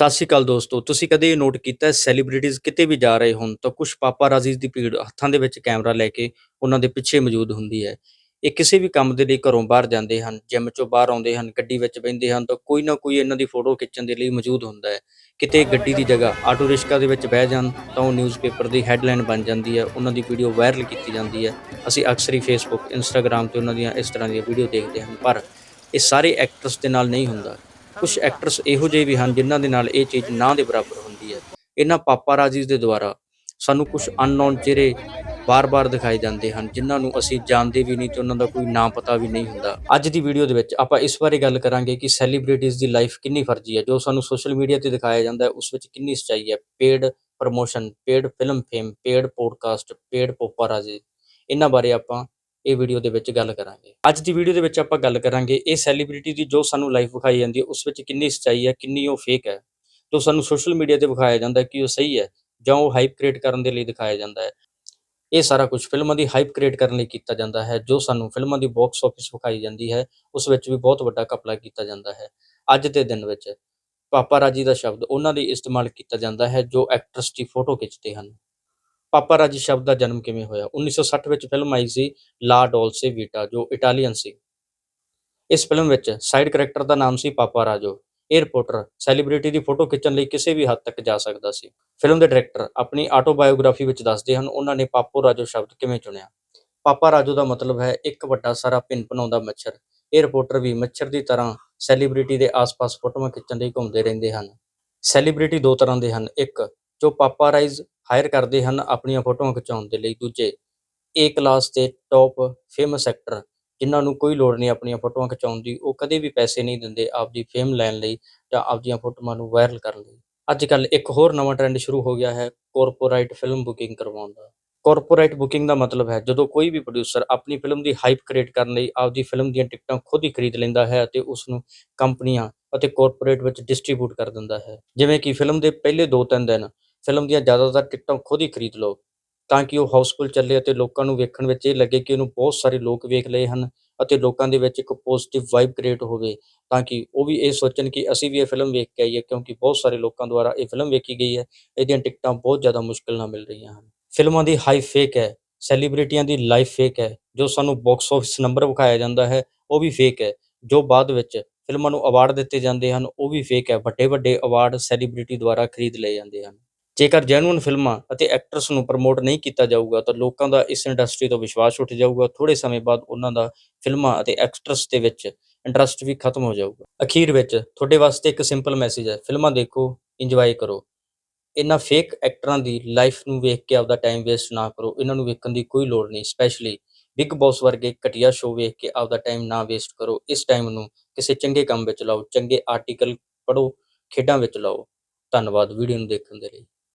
ਸਤਿ ਸ਼੍ਰੀ ਅਕਾਲ ਦੋਸਤੋ, ਤੁਸੀਂ ਕਦੇ ਇਹ ਨੋਟ ਕੀਤਾ ਹੈ ਸੈਲੀਬ੍ਰਿਟੀਜ਼ ਕਿਤੇ ਵੀ ਜਾ ਰਹੇ ਹੋਣ ਤਾਂ ਕੁਝ ਪਾਪਾਰਾਜ਼ੀਜ਼ ਦੀ ਭੀੜ ਹੱਥਾਂ ਦੇ ਵਿੱਚ ਕੈਮਰਾ ਲੈ ਕੇ ਉਹਨਾਂ ਦੇ ਪਿੱਛੇ ਮੌਜੂਦ ਹੁੰਦੀ ਹੈ। ਇਹ ਕਿਸੇ ਵੀ ਕੰਮ ਦੇ ਲਈ ਘਰੋਂ ਬਾਹਰ ਜਾਂਦੇ ਹਨ ਜਿਮ ਚੋਂ ਬਾਹਰ ਆਉਂਦੇ ਹਨ, ਗੱਡੀ ਵਿੱਚ ਬਹਿੰਦੇ ਹਨ ਤਾਂ ਕੋਈ ਨਾ ਕੋਈ ਇਹਨਾਂ ਦੀ ਫੋਟੋ ਖਿੱਚਣ ਦੇ ਲਈ ਮੌਜੂਦ ਹੁੰਦਾ ਹੈ। ਕਿਤੇ ਗੱਡੀ ਦੀ ਜਗ੍ਹਾ ਆਟੋ ਰਿਕਸ਼ਾ ਦੇ ਵਿੱਚ ਬਹਿ ਜਾਣ ਤਾਂ ਉਹ ਨਿਊਜ਼ਪੇਪਰ ਦੀ ਹੈਡਲਾਈਨ ਬਣ ਜਾਂਦੀ ਹੈ, ਉਹਨਾਂ ਦੀ ਵੀਡੀਓ ਵਾਇਰਲ ਕੀਤੀ ਜਾਂਦੀ ਹੈ। ਅਸੀਂ ਅਕਸਰ ਹੀ ਫੇਸਬੁੱਕ ਇੰਸਟਾਗ੍ਰam ਤੇ ਉਹਨਾਂ ਦੀਆਂ ਇਸ ਤਰ੍ਹਾਂ ਦੀਆਂ ਵੀਡੀਓ ਦੇਖਦੇ ਹਾਂ ਪਰ ਇਹ ਸਾਰੇ ਐਕਟਰਸ ਦੇ ਨਾਲ ਨਹੀਂ ਹੁੰਦਾ। ਕੁਝ ਐਕਟਰਸ ਇਹੋ ਜਿਹੇ ਵੀ ਹਨ ਜਿਨ੍ਹਾਂ ਦੇ ਨਾਲ ਇਹ ਚੀਜ਼ ਨਾ ਦੇ ਬਰਾਬਰ ਹੁੰਦੀ ਹੈ। ਇਹਨਾਂ ਪਾਪਾਰਾਜ਼ੀਜ਼ ਦੇ ਦੁਆਰਾ ਸਾਨੂੰ ਕੁਝ ਅਨਨੋਨ ਚਿਹਰੇ ਬਾਰ-ਬਾਰ ਦਿਖਾਏ ਜਾਂਦੇ ਹਨ, ਜਿਨ੍ਹਾਂ ਨੂੰ ਅਸੀਂ ਜਾਣਦੇ ਵੀ ਨਹੀਂ ਤੇ ਉਹਨਾਂ ਦਾ ਕੋਈ ਨਾਮ ਪਤਾ ਵੀ ਨਹੀਂ ਹੁੰਦਾ। ਅੱਜ ਦੀ ਵੀਡੀਓ ਦੇ ਵਿੱਚ ਆਪਾਂ ਇਸ ਬਾਰੇ ਗੱਲ ਕਰਾਂਗੇ ਕਿ ਸੈਲੀਬ੍ਰਿਟੀਜ਼ ਦੀ ਲਾਈਫ ਕਿੰਨੀ ਫਰਜ਼ੀ ਹੈ, ਜੋ ਸਾਨੂੰ ਸੋਸ਼ਲ ਮੀਡੀਆ ਤੇ ਦਿਖਾਇਆ ਜਾਂਦਾ ਹੈ, ਉਸ ਵਿੱਚ ਕਿੰਨੀ ਸੱਚਾਈ ਹੈ। Paid promotion paid film fame paid podcast paid paparazzi ਇਹਨਾਂ ਬਾਰੇ ਆਪਾਂ ਇਹ ਵੀਡੀਓ ਦੇ ਵਿੱਚ ਗੱਲ ਕਰਾਂਗੇ। ਅੱਜ ਦੀ ਵੀਡੀਓ ਦੇ ਵਿੱਚ ਆਪਾਂ ਗੱਲ ਕਰਾਂਗੇ ਇਹ ਸੈਲੀਬ੍ਰਿਟੀ ਦੀ ਜੋ ਸਾਨੂੰ ਲਾਈਫ ਵਿਖਾਈ ਜਾਂਦੀ ਹੈ, ਉਸ ਵਿੱਚ ਕਿੰਨੀ ਸੱਚਾਈ ਹੈ, ਕਿੰਨੀ ਉਹ ਫੇਕ ਹੈ। ਜੋ ਸਾਨੂੰ ਸੋਸ਼ਲ ਮੀਡੀਆ ਤੇ ਵਿਖਾਇਆ ਜਾਂਦਾ ਹੈ ਕਿ ਉਹ ਸਹੀ ਹੈ ਜਾਂ ਉਹ ਹਾਈਪ ਕ੍ਰੀਏਟ ਕਰਨ ਦੇ ਲਈ ਦਿਖਾਇਆ ਜਾਂਦਾ ਹੈ। ਇਹ ਸਾਰਾ ਕੁਝ ਫਿਲਮਾਂ ਦੀ ਹਾਈਪ ਕ੍ਰੀਏਟ ਕਰਨ ਲਈ ਕੀਤਾ ਜਾਂਦਾ ਹੈ, ਜੋ ਸਾਨੂੰ ਫਿਲਮਾਂ ਦੀ ਬਾਕਸ ਆਫਿਸ ਵਿਖਾਈ ਜਾਂਦੀ ਹੈ, ਉਸ ਵਿੱਚ ਵੀ ਬਹੁਤ ਵੱਡਾ ਘਪਲਾ ਕੀਤਾ ਜਾਂਦਾ ਹੈ। ਅੱਜ ਦੇ ਦਿਨ ਵਿੱਚ ਪਾਪਾਰਾਜੀ ਦਾ ਸ਼ਬਦ ਉਹਨਾਂ ਲਈ ਇਸਤੇਮਾਲ ਕੀਤਾ ਜਾਂਦਾ ਹੈ, ਜੋ ਐਕਟਰਸ ਦੀ ਫੋਟੋ ਖਿੱਚਦੇ ਹਨ। ਪਾਪਾ ਪਾਪਾਰਾਜੀ ਸ਼ਬਦ ਦਾ ਜਨਮ ਕਿਵੇਂ ਹੋਇਆ? 1960 ਵਿੱਚ ਫਿਲਮ ਆਈ ਸੀ ਲਾ ਡੋਲਸੇ ਵੀਟਾ, ਜੋ ਇਟਾਲੀਅਨ ਸੀ। ਇਸ ਫਿਲਮ ਵਿੱਚ ਸਾਈਡ ਕੈਰੈਕਟਰ ਦਾ ਨਾਮ ਸੀ ਪਾਪਾ ਰਾਜੋ। ਇਹ ਰਿਪੋਰਟਰ ਸੈਲੀਬ੍ਰਿਟੀ ਦੀ ਫੋਟੋ ਖਿੱਚਣ ਲਈ ਕਿਸੇ ਵੀ ਹੱਦ ਤੱਕ ਜਾ ਸਕਦਾ ਸੀ। ਫਿਲਮ ਦੇ ਡਾਇਰੈਕਟਰ ਆਪਣੀ ਆਟੋਬਾਇਓਗ੍ਰਾਫੀ ਵਿੱਚ ਦੱਸਦੇ ਹਨ, ਉਹਨਾਂ ਨੇ ਪਾਪੋ ਰਾਜੋ ਸ਼ਬਦ ਕਿਵੇਂ ਚੁਣਿਆ? ਪਾਪਾ ਰਾਜੋ ਦਾ ਮਤਲਬ ਹੈ ਇੱਕ ਵੱਡਾ ਸਾਰਾ ਭਿੰਨ ਭਿਨਾਉਂਦਾ ਮੱਛਰ। ਇਹ ਰਿਪੋਰਟਰ ਵੀ ਮੱਛਰ ਦੀ ਤਰ੍ਹਾਂ ਸੈਲੀਬ੍ਰਿਟੀ ਦੇ ਆਸ-ਪਾਸ ਫੋਟੋਆਂ ਖਿੱਚਣ ਲਈ ਘੁੰਮਦੇ ਰਹਿੰਦੇ ਹਨ। ਸੈਲੀਬ੍ਰਿਟੀ ਦੋ ਤਰ੍ਹਾਂ ਦੇ ਹਨ। ਇੱਕ, ਜੋ ਪਾਪਾਰਾਈਜ਼ ਹਾਇਰ ਕਰਦੇ ਹਨ ਆਪਣੀਆਂ ਫੋਟੋਆਂ ਖਿਚਾਉਣ ਦੇ ਲਈ ਦੂਜੇ। ਏ ਕਲਾਸ ਦੇ ਟੌਪ ਫੇਮਸ ਐਕਟਰ ਜਿਨ੍ਹਾਂ ਨੂੰ ਕੋਈ ਲੋੜ ਨਹੀਂ ਆਪਣੀਆਂ ਫੋਟੋਆਂ ਖਿਚਾਉਣ ਦੀ, ਉਹ ਕਦੇ ਵੀ ਪੈਸੇ ਨਹੀਂ ਦਿੰਦੇ ਆਪਦੀ ਫੇਮ ਲੈਣ ਲਈ ਜਾਂ ਆਪਦੀਆਂ ਫੋਟੋਆਂ ਨੂੰ ਵਾਇਰਲ ਕਰਨ ਲਈ। ਅੱਜ ਕੱਲ ਇੱਕ ਹੋਰ ਨਵਾਂ ਟ੍ਰੈਂਡ ਸ਼ੁਰੂ ਹੋ ਗਿਆ ਹੈ ਕਾਰਪੋਰੇਟ ਫਿਲਮ ਬੁਕਿੰਗ ਕਰਵਾਉਣ ਦਾ। ਕਾਰਪੋਰੇਟ ਬੁਕਿੰਗ ਦਾ ਮਤਲਬ ਹੈ ਜਦੋਂ ਕੋਈ ਵੀ ਪ੍ਰੋਡਿਊਸਰ ਆਪਣੀ ਫਿਲਮ ਦੀ ਹਾਈਪ ਕ੍ਰੀਏਟ ਕਰਨ ਲਈ ਆਪਦੀ ਫਿਲਮ ਦੀਆਂ ਟਿਕਟਾਂ ਖੁਦ ਹੀ ਖਰੀਦ ਲੈਂਦਾ ਹੈ ਅਤੇ ਉਸ ਨੂੰ ਕੰਪਨੀਆਂ ਅਤੇ ਕਾਰਪੋਰੇਟ ਵਿੱਚ ਡਿਸਟ੍ਰੀਬਿਊਟ ਕਰ ਦਿੰਦਾ ਹੈ। ਜਿਵੇਂ ਕਿ ਫਿਲਮ ਦੇ ਪਹਿਲੇ 2-3 ਦਿਨ ਫਿਲਮ ਦੀਆਂ ਜ਼ਿਆਦਾਤਰ ਟਿਕਟਾਂ ਖੁਦ ਹੀ ਖਰੀਦ ਲਓ, ਤਾਂ ਕਿ ਉਹ ਹਾਊਸਫੁੱਲ ਚੱਲੇ ਅਤੇ ਲੋਕਾਂ ਨੂੰ ਵੇਖਣ ਵਿੱਚ ਇਹ ਲੱਗੇ ਕਿ ਉਹਨੂੰ ਬਹੁਤ ਸਾਰੇ ਲੋਕ ਵੇਖ ਲਏ ਹਨ ਅਤੇ ਲੋਕਾਂ ਦੇ ਵਿੱਚ ਇੱਕ ਪੋਜ਼ਿਟਿਵ ਵਾਈਬ ਕ੍ਰੀਏਟ ਹੋਵੇ, ਤਾਂ ਕਿ ਉਹ ਵੀ ਇਹ ਸੋਚਣ ਕਿ ਅਸੀਂ ਵੀ ਇਹ ਫਿਲਮ ਵੇਖ ਕੇ ਆਈਏ, ਕਿਉਂਕਿ ਬਹੁਤ ਸਾਰੇ ਲੋਕਾਂ ਦੁਆਰਾ ਇਹ ਫਿਲਮ ਵੇਖੀ ਗਈ ਹੈ, ਇਹਦੀਆਂ ਟਿਕਟਾਂ ਬਹੁਤ ਜ਼ਿਆਦਾ ਮੁਸ਼ਕਿਲ ਨਾਲ ਮਿਲ ਰਹੀਆਂ ਹਨ। ਫਿਲਮਾਂ ਦੀ ਹਾਈ ਫੇਕ ਹੈ ਸੈਲੀਬ੍ਰਿਟੀਆਂ ਦੀ ਲਾਈਫ ਫੇਕ ਹੈ, ਜੋ ਸਾਨੂੰ ਬਾਕਸ ਆਫਿਸ ਨੰਬਰ ਵਿਖਾਇਆ ਜਾਂਦਾ ਹੈ, ਉਹ ਵੀ ਫੇਕ ਹੈ, ਜੋ ਬਾਅਦ ਵਿੱਚ ਫਿਲਮਾਂ ਨੂੰ ਅਵਾਰਡ ਦਿੱਤੇ ਜਾਂਦੇ ਹਨ, ਉਹ ਵੀ ਫੇਕ ਹੈ ਵੱਡੇ ਵੱਡੇ ਅਵਾਰਡ ਸੈਲੀਬ੍ਰਿਟੀ ਦੁਆਰਾ ਖਰੀਦ ਲਏ ਜਾਂਦੇ ਹਨ। ਜੇਕਰ ਜੈਨੂਇਨ ਫਿਲਮਾਂ ਅਤੇ ਐਕਟਰਸ ਨੂੰ ਪ੍ਰਮੋਟ ਨਹੀਂ ਕੀਤਾ ਜਾਊਗਾ, ਤਾਂ ਲੋਕਾਂ ਦਾ ਇਸ ਇੰਡਸਟਰੀ ਤੋਂ ਵਿਸ਼ਵਾਸ ਉੱਠ ਜਾਊਗਾ। ਥੋੜੇ ਸਮੇਂ ਬਾਅਦ ਉਹਨਾਂ ਦਾ ਫਿਲਮਾਂ ਅਤੇ ਐਕਟਰਸ ਦੇ ਵਿੱਚ ਇੰਟਰਸਟ ਵੀ ਖਤਮ ਹੋ ਜਾਊਗਾ। ਅਖੀਰ ਵਿੱਚ ਤੁਹਾਡੇ ਵਾਸਤੇ ਇੱਕ ਸਿੰਪਲ ਮੈਸੇਜ ਹੈ, ਫਿਲਮਾਂ ਦੇਖੋ ਇੰਜੋਏ ਕਰੋ। ਇਹਨਾਂ ਫੇਕ ਐਕਟਰਾਂ ਦੀ ਲਾਈਫ ਨੂੰ ਵੇਖ ਕੇ ਆਪਦਾ ਟਾਈਮ ਵੇਸਟ ਨਾ ਕਰੋ। ਇਹਨਾਂ ਨੂੰ ਵੇਖਣ ਦੀ ਕੋਈ ਲੋੜ ਨਹੀਂ ਸਪੈਸ਼ਲੀ ਬਿਗ ਬੌਸ ਵਰਗੇ ਘਟੀਆ ਸ਼ੋਅ ਵੇਖ ਕੇ ਆਪਦਾ ਟਾਈਮ ਨਾ ਵੇਸਟ ਕਰੋ। ਇਸ ਟਾਈਮ ਨੂੰ ਕਿਸੇ ਚੰਗੇ ਕੰਮ ਵਿੱਚ ਲਾਓ, ਚੰਗੇ ਆਰਟੀਕਲ ਪੜ੍ਹੋ, ਖੇਡਾਂ ਵਿੱਚ ਲਾਓ। ਧੰਨਵਾਦ ਵੀਡੀਓ ਨੂੰ ਦੇਖਣ ਦੇ ਲਈ।